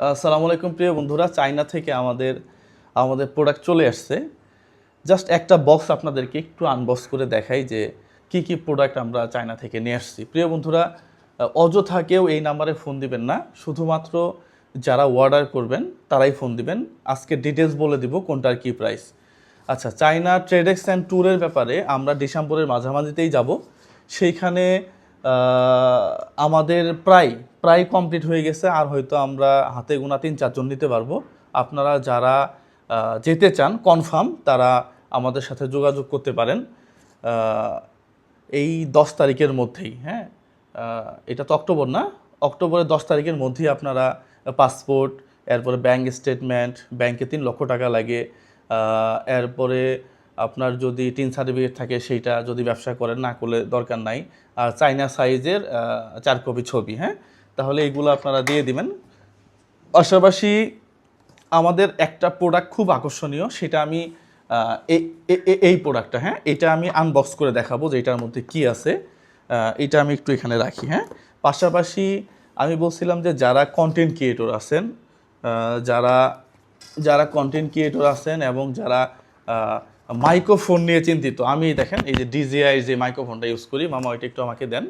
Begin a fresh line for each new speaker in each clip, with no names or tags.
আসসালামু আলাইকুম, প্রিয় বন্ধুরা। চায়না থেকে আমাদের আমাদের প্রোডাক্ট চলে আসছে। জাস্ট একটা বক্স আপনাদেরকে একটু আনবক্স করে দেখাই যে কি কি প্রোডাক্ট আমরা চায়না থেকে নিয়ে আসছি। প্রিয় বন্ধুরা, অযথা কেউ এই নাম্বারে ফোন দিবেন না। শুধুমাত্র যারা অর্ডার করবেন, তারাই ফোন দিবেন। আজকে ডিটেলস বলে দিব কোনটার কি প্রাইস আচ্ছা চায়না ট্রেডেক্স অ্যান্ড ট্যুরের ব্যাপারে আমরা ডিসেম্বরের মাঝামাঝিতেই যাব। সেইখানে আমাদের প্রায় প্রায় কমপ্লিট হয়ে গেছে, আর হয়তো আমরা হাতে গোনা তিন, চারজন নিতে পারব। আপনারা যারা যেতে চান কনফার্ম তারা আমাদের সাথে যোগাযোগ করতে পারেন এই দশ তারিখের মধ্যেই হ্যাঁ? এটা তো অক্টোবর না? অক্টোবরের দশ তারিখের মধ্যেই আপনারা পাসপোর্ট এরপরে ব্যাংক স্টেটমেন্ট ব্যাংকে তিন লক্ষ টাকা লাগে এরপরে আপনার যদি টিন সার্টিফিকেট থাকে সেইটা যদি ব্যবসা করেন, না করলে দরকার নাই। আর চাইনা সাইজের চার কপি ছবি হ্যাঁ? তাহলে এইগুলো আপনারা দিয়ে দিবেন। পাশাপাশি আমাদের একটা প্রোডাক্ট খুব আকর্ষণীয়, সেটা আমি এই প্রোডাক্টটা হ্যাঁ এটা আমি আনবক্স করে দেখাবো যে এটার মধ্যে কি আছে। এটা আমি একটু এখানে রাখি হ্যাঁ। পাশাপাশি আমি বলছিলাম যে যারা কন্টেন্ট ক্রিয়েটর আছেন যারা যারা কন্টেন্ট ক্রিয়েটর আছেন এবং যারা মাইক্রোফোন নিয়ে চিন্তিত, আমি দেখেন এই যে ডিজিআই যে মাইক্রোফোনটা ইউজ করি, মামা ওইটা একটু আমাকে দেন।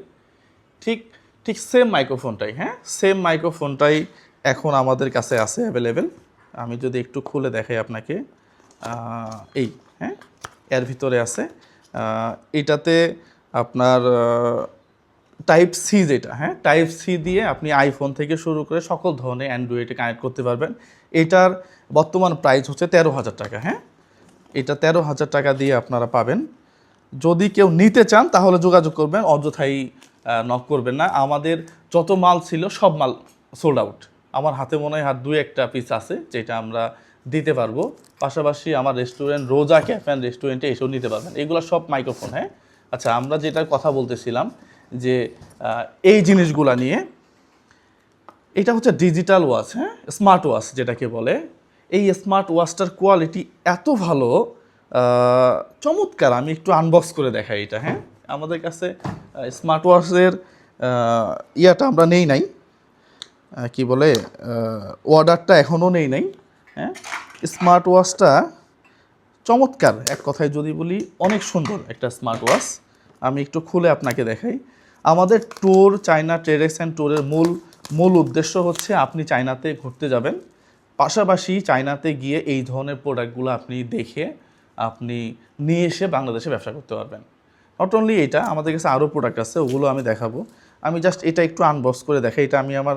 ঠিক ঠিক সেম মাইক্রোফোনটাই হ্যাঁ? সেম মাইক্রোফোনটাই এখন আমাদের কাছে আছে অ্যাভেলেবেল আমি যদি একটু খুলে দেখাই আপনাকে এই হ্যাঁ? এর ভিতরে আছে। এটাতে আপনার টাইপ সি যেটা হ্যাঁ? টাইপ সি দিয়ে আপনি আইফোন থেকে শুরু করে সকল ধরনের অ্যান্ড্রয়েডে কানেক্ট করতে পারবেন। এটার বর্তমান প্রাইস হচ্ছে তেরো হাজার টাকা হ্যাঁ? এটা তেরো হাজার টাকা দিয়ে আপনারা পাবেন। যদি কেউ নিতে চান, তাহলে যোগাযোগ করবেন। অযথাই নক করবেন না। আমাদের যত মাল ছিল, সব মাল সোল্ড আউট আমার হাতে মনে হয় হাত দুই একটা পিস আছে, যেটা আমরা দিতে পারব। পাশাপাশি আমার রেস্টুরেন্ট রোজা ক্যাফে অ্যান্ড রেস্টুরেন্টে এসেও নিতে পারবেন। এগুলো সব মাইক্রোফোন হ্যাঁ? আচ্ছা আমরা যেটা কথা বলতেছিলাম যে এই জিনিসগুলা নিয়ে, এটা হচ্ছে ডিজিটাল ওয়াচ হ্যাঁ? স্মার্ট ওয়াচ যেটাকে বলে। এই স্মার্ট ওয়াচটার কোয়ালিটি এত ভালো চমৎকার। আমি একটু আনবক্স করে দেখাই এটা হ্যাঁ? আমাদের কাছে স্মার্ট ওয়াচের ইয়াটা আমরা নেই নাই। কি বলে অর্ডারটা এখনও নেই নাই। হ্যাঁ? স্মার্ট ওয়াচটা চমৎকার, এক কথায় যদি বলি, অনেক সুন্দর একটা স্মার্ট ওয়াচ আমি একটু খুলে আপনাকে দেখাই। আমাদের ট্যুর চায়না ট্রেডেক্স অ্যান্ড ট্যুরের মূল মূল উদ্দেশ্য হচ্ছে আপনি চায়নাতে ঘুরতে যাবেন। পাশাপাশি চায়নাতে গিয়ে এই ধরনের প্রোডাক্টগুলো আপনি দেখে, আপনি নিয়ে এসে বাংলাদেশে ব্যবসা করতে পারবেন। নট অনলি এটা, আমাদের কাছে আরও প্রোডাক্ট আছে, ওগুলো আমি দেখাবো। আমি জাস্ট এটা একটু আনবক্স করে দেখাই, এটা আমি আমার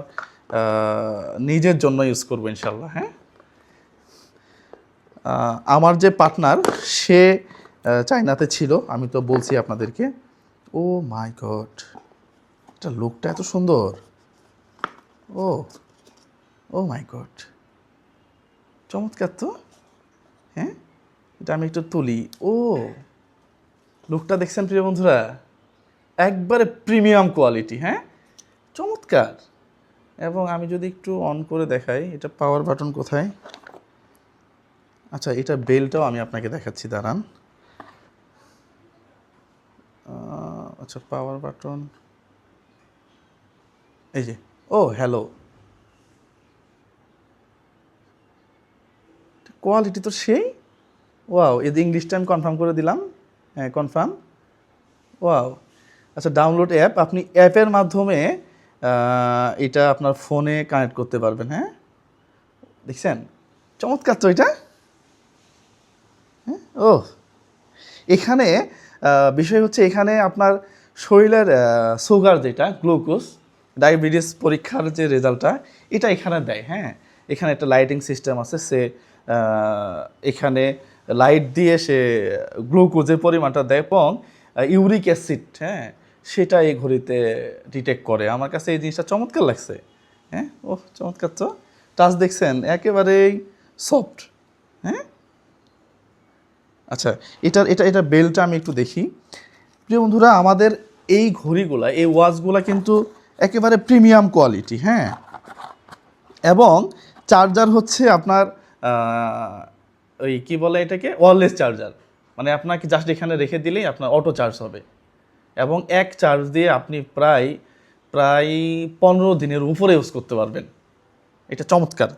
নিজের জন্য ইউজ করব ইনশাল্লাহ হ্যাঁ? আমার যে পার্টনার সে চায়নাতে ছিল, আমি তো বলছি আপনাদেরকে। ও মাই গড, এটা লোকটা এত সুন্দর। ও ও মাই গড, চমৎকার তো হ্যাঁ? এটা আমি একটু তুলি। ও লুকটা দেখছেন প্রিয় বন্ধুরা? একবারে প্রিমিয়াম কোয়ালিটি হ্যাঁ? চমৎকার। এবং আমি যদি একটু অন করে দেখাই, এটা পাওয়ার বাটন কোথায়? আচ্ছা এটা বেলটাও আমি আপনাকে দেখাচ্ছি, দাঁড়ান। আচ্ছা পাওয়ার বাটন এই যে, ও হ্যালো কোয়ালিটি তো সেই? ওয়াও এই ইংলিশটা আমি কনফার্ম করে দিলাম। হ্যাঁ কনফার্ম ওয়াও আচ্ছা ডাউনলোড অ্যাপ আপনি অ্যাপের মাধ্যমে এটা আপনার ফোনে কানেক্ট করতে পারবেন হ্যাঁ? দেখছেন? চমৎকার তো এটা। হ্যাঁ ও। এখানে বিষয় হচ্ছে এখানে আপনার শরীরের সুগার যেটা গ্লুকোজ ডায়াবেটিস পরীক্ষার যে রেজাল্টটা এটা এখানে দেয় হ্যাঁ? এখানে একটা লাইটিং সিস্টেম আছে, সে এখানে লাইট দিয়ে সে গ্লুকোজের পরিমাণটা দেয় এবং ইউরিক অ্যাসিড হ্যাঁ সেটা এই ঘড়িতে ডিটেক্ট করে। আমার কাছে এই জিনিসটা চমৎকার লাগছে। হ্যাঁ ও চমৎকার তো। টাচ দেখছেন? একেবারেই সফট হ্যাঁ? আচ্ছা এটার, এটা এটা বেলটা আমি একটু দেখি। প্রিয় বন্ধুরা, আমাদের এই ঘড়িগুলা, এই ওয়াচগুলা কিন্তু একেবারে প্রিমিয়াম কোয়ালিটি হ্যাঁ? এবং চার্জার হচ্ছে আপনার ওই কি বলে এটাকে? ওয়ারলেস চার্জার মানে আপনাকে জাস্ট এখানে রেখে দিলেই আপনার অটো চার্জ হবে। এবং এক চার্জ দিয়ে আপনি প্রায় প্রায় পনেরো দিনের উপরে ইউজ করতে পারবেন। এটা চমৎকার।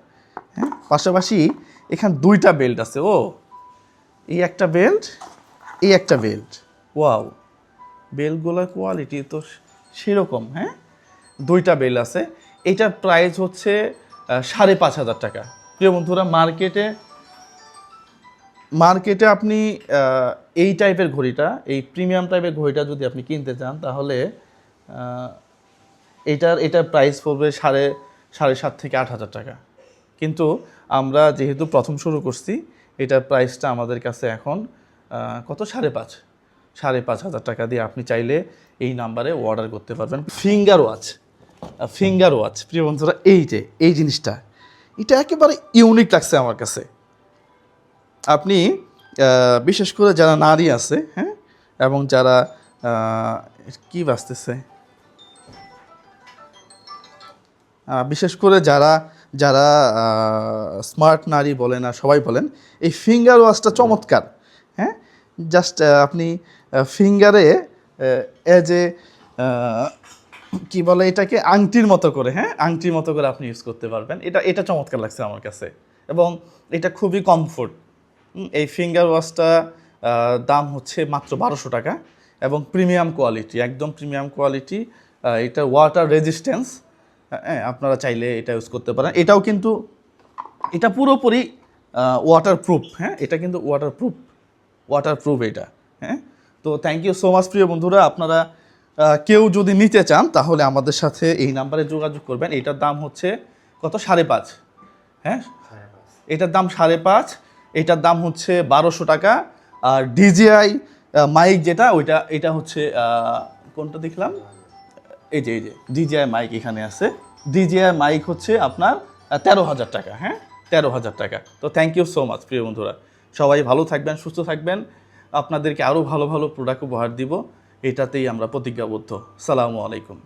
হ্যাঁ? পাশাপাশি এখানে দুইটা বেল্ট আছে। ও, এই একটা বেল্ট এই একটা বেল্ট ওয়াও বেল্টগুলোর কোয়ালিটি তো সেরকম হ্যাঁ? দুইটা বেল্ট আছে। এটার প্রাইস হচ্ছে সাড়ে পাঁচ হাজার টাকা। প্রিয় বন্ধুরা মার্কেটে মার্কেটে আপনি এই টাইপের ঘড়িটা, এই প্রিমিয়াম টাইপের ঘড়িটা যদি আপনি কিনতে চান, তাহলে এটার এটার প্রাইস পড়বে সাড়ে সাড়ে সাত থেকে আট হাজার টাকা। কিন্তু আমরা যেহেতু প্রথম শুরু করছি, এটার প্রাইসটা আমাদের কাছে এখন কত? সাড়ে পাঁচ। সাড়ে পাঁচ হাজার টাকা দিয়ে আপনি চাইলে এই নাম্বারে অর্ডার করতে পারবেন। ফিঙ্গার ওয়াচ ফিঙ্গার ওয়াচ প্রিয় বন্ধুরা, এই যে, এই জিনিসটা, এটা একেবারে ইউনিক লাগছে আমার কাছে। আপনি বিশেষ করে যারা নারী আছে হ্যাঁ এবং যারা কি বাঁচতেছে বিশেষ করে যারা যারা স্মার্ট নারী বলেন আর সবাই বলেন, এই ফিঙ্গার ওয়াচটা চমৎকার হ্যাঁ? জাস্ট আপনি ফিঙ্গারে এজ এ কি বলে এটাকে, আংটির মতো করে হ্যাঁ? আংটির মতো করে আপনি ইউজ করতে পারবেন। এটা এটা চমৎকার লাগছে আমার কাছে। এবং এটা খুবই কমফোর্ট এই ফিঙ্গার ওয়াশটা দাম হচ্ছে মাত্র বারোশো টাকা এবং প্রিমিয়াম কোয়ালিটি একদম প্রিমিয়াম কোয়ালিটি এটা ওয়াটার রেজিস্ট্যান্স। হ্যাঁ আপনারা চাইলে এটা ইউজ করতে পারেন। এটাও কিন্তু এটা পুরোপুরি ওয়াটার প্রুফ হ্যাঁ এটা কিন্তু ওয়াটার প্রুফ ওয়াটার প্রুফ এটা হ্যাঁ। তো থ্যাংক ইউ সো মাচ প্রিয় বন্ধুরা। আপনারা কেউ যদি নিতে চান তাহলে আমাদের সাথে এই নাম্বারে যোগাযোগ করবেন। এটার দাম হচ্ছে কত? সাড়ে পাঁচ হ্যাঁ? এটার দাম সাড়ে পাঁচ। এটার দাম হচ্ছে বারোশো টাকা। আর ডিজিআই মাইক যেটা, ওইটা, এটা হচ্ছে কোনটা দেখলাম? এই যে এই যে ডিজিআই মাইক এখানে আছে। ডিজিআই মাইক হচ্ছে আপনার তেরো হাজার টাকা হ্যাঁ? তেরো হাজার টাকা। তো থ্যাংক ইউ সো মাচ প্রিয় বন্ধুরা। সবাই ভালো থাকবেন, সুস্থ থাকবেন। আপনাদেরকে আরও ভালো ভালো প্রোডাক্ট উপহার দিব। এটাতেই আমরা প্রতিজ্ঞাবদ্ধ। সালামু আলাইকুম।